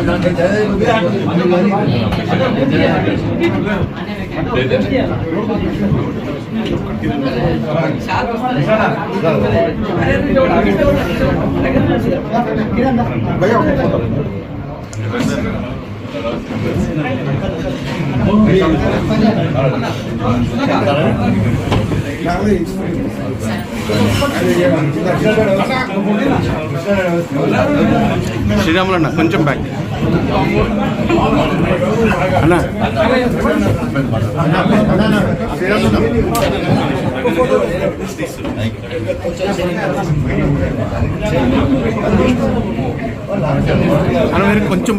난 괜찮아요. 괜찮아요. శ్రీరాములు అన్న కొంచెం బ్యాక్ అన్న. అన్న మీరు కొంచెం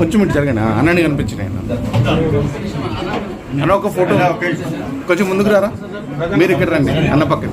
కొంచెం ఇటు జరగండి. అన్నని కనిపించినాయి అన్న. ఒక ఫోటో కొంచెం ముందుకు రారా? మీరు ఇక్కడ రండి అన్న పక్కన.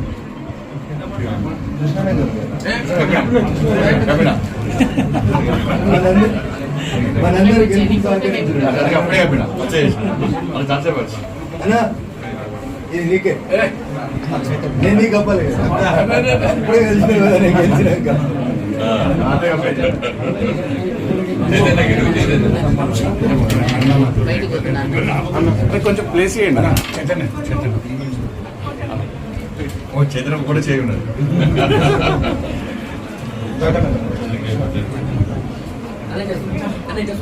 వచ్చి అన్నా ఇది నీకే నేను నీకు అవ్వాలి ఇప్పుడే కలిసిన కదా నేను గెలిచినాక అన్న కొంచెం ప్లేస్ చేయండి. ఓ చంద్రం కూడా చేయి ఉన్నది. అలాగే అలాగే.